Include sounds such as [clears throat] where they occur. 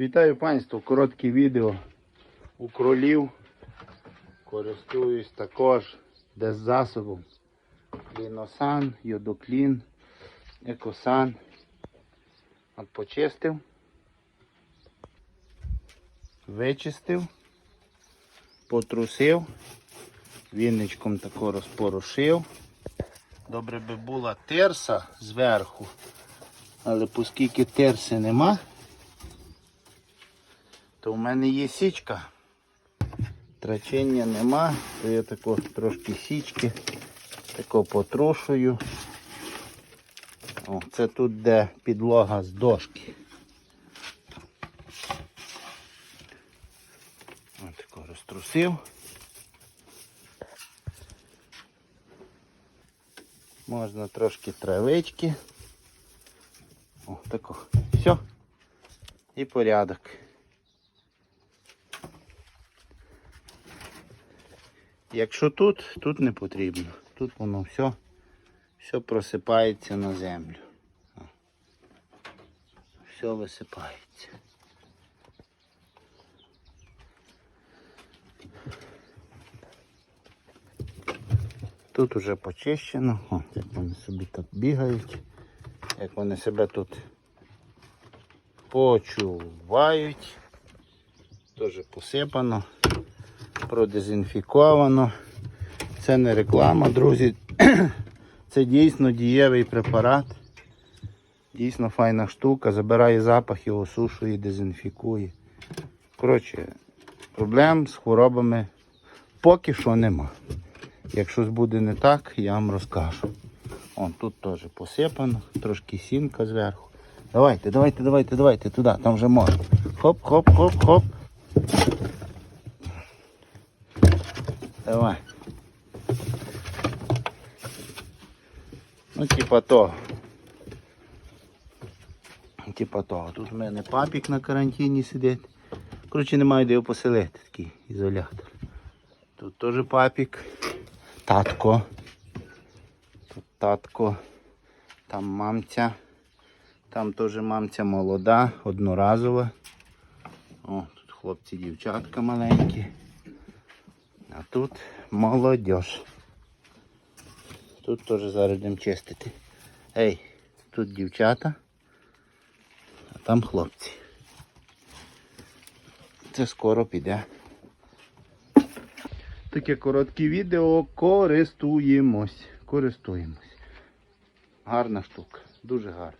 Вітаю панство, коротке відео у кролів. Користуюсь також деззасобом. Кліносан, йодоклін, екосан. От почистив. Вичистив, потрусив, вінничком тако розпорошив. Добре би була терса зверху, але оскільки терси нема, то в мене є січка. Трачення нема, то я тако трошки січки, тако потрушую. О, це тут де підлога з дошки. Ось тако розтрусив. Можна трошки травички. О, тако. Все. І порядок. Якщо тут, тут не потрібно. Тут воно все, все просипається на землю. Все висипається. Тут уже почищено. О, як вони собі так бігають, як вони себе тут почувають. Теж посипано, продезінфіковано. Це не реклама, друзі. [clears throat] Це дійсно дієвий препарат. Дійсно файна штука, забирає запахи, осушує, дезінфікує. Коротше, проблем з хворобами поки що нема. Як щось буде не так, я вам розкажу. О, тут теж посипано, трошки сімка зверху. Давайте, давайте, давайте, давайте туди, там вже можна. Хоп, хоп, хоп, хоп. Давай. Ну, типа того. Типа того. Тут в мене папік на карантині сидить. Коротше, немає де його поселити, такий ізолятор. Тут теж папік. Татко. Тут татко. Там мамця. Там теж мамця молода, одноразова. О, тут хлопці, дівчатка маленькі. А тут молодь. Тут теж зараз будемо чистити. Ей, тут дівчата, а там хлопці. Це скоро піде. Таке коротке відео. Користуємось. Користуємось. Гарна штука. Дуже гарна.